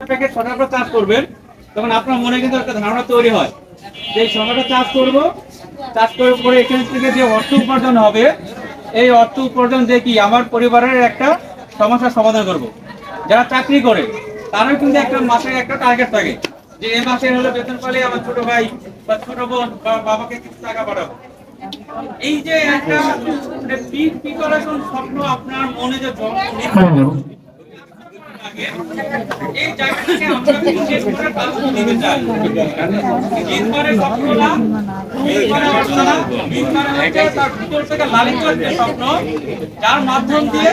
Packet শশাটা চাষ করবেন, তখন আপনার মনে কিন্তু একটা ধারণা তৈরি হয় যে এই চাষ করব, চাষ করে পরে এখান থেকে যে অর্থ উপার্জন হবে, এই অর্থ উপার্জন দিয়ে আমার পরিবারের একটা সমস্যার সমাধান করব। যারা চাকরি করে, তারও কিন্তু একটা মাসে একটা টার্গেট থাকে যে এই মাসে হলে বেতন পেলে আমার ছোট ভাই বা ছোট বোন বা বাবাকে কিছু টাকা পাঠাবো। এই যে একটা প্রিপারেশন স্বপ্ন আপনার মনে যে করে যার মাধ্যম দিয়ে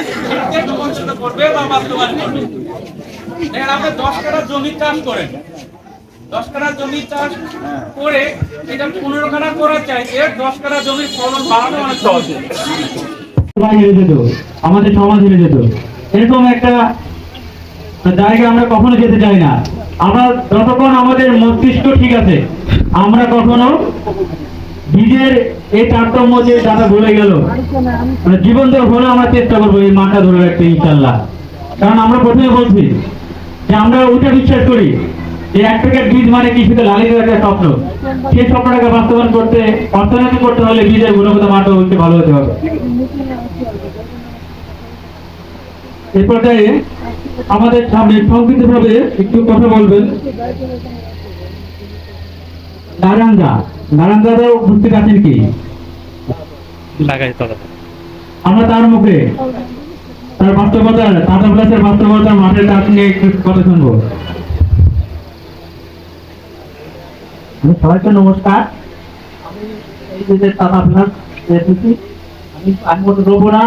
করবে বা বাস্তবায়ন করবে। দেখেন, আপনি দশ কাঠা জমি চাষ করেন দশ কাঠা জমি চাষ করে এটা পনেরো কাঠা করার চাইতে দশ কাঠা জমির ফলন বাড়ানো অনেক সহজ আমাদের সমাজ হেরে যেত এরকম একটা জায়গা আমরা কখনো যেতে চাই না। আমরা যতক্ষণ আমাদের মস্তিষ্ক ঠিক আছে, আমরা কখনো বীজের এই তারতম্য যে দাদা ভুলে গেল মানে জীবন দেওয়া হলে আমরা চেষ্টা করব এই মাটা ধরে রাখতে ইনশাল্লাহ কারণ আমরা প্রথমে বলছি যে আমরা ওইটা বিশ্বাস করি যে এক প্যাকেট বীজ মানে কি শুধু লালিত একটা স্বপ্ন। সেই স্বপ্নটাকে বাস্তবায়ন করতে, অর্থনীতি করতে হলে বীজের গুণগত মানটা হচ্ছে ভালো হতে হবে। এই পর্যায়ে আমাদের সামনে সংক্ষিপ্ত ভাবে একটু কথা বলবেন। নারায়ণদা উপস্থিত আছেন কি? আমরা তার মুখে তার বাস্তবতা টাটা প্লাসের বাস্তবতা মাঠের কাজ নিয়ে একটু কথা শুনব। সবাইকে নমস্কার। আমি টাটা প্লাস আমি আমি রবো না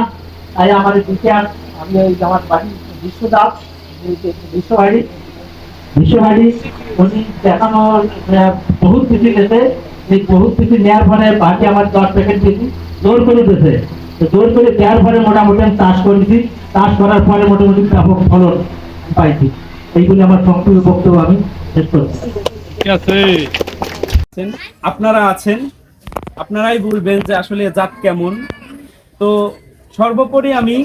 তাই আমার বিচার আমি এই আমার বাড়ি বিশ্বদাস বিশ্ববাড়ি বিশ্ববাড়ি উনি দেখানো আহ, বহুত কিছু গেছে এই বহুত কিছু নেওয়ার পরে বাকি আমার দশ প্যাকেট দিয়েছি জোর করে দিয়েছে তো জোর করে দেওয়ার পরে মোটামুটি আমি চাষ করেছি চাষ করার পরে মোটামুটি ব্যাপক ফলন পাইছি। এইগুলি আমার সংক্ষিপ্ত বক্তব্য আমি শেষ করছি ঠিক আছে? আপনারা আছেন? আপনারাই বলবেন যে আসলে জাত কেমন? তো সর্বোপরি আমি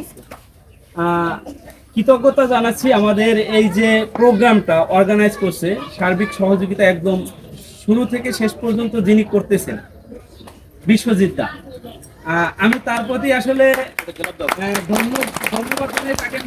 কৃতজ্ঞতা জানাচ্ছি আমাদের এই যে প্রোগ্রামটা অর্গানাইজ করছে, সার্বিক সহযোগিতা একদম শুরু থেকে শেষ পর্যন্ত যিনি করতেছেন বিশ্বজিৎ দা আমি তার প্রতি আসলে ধন্যবাদ জানাই তাকে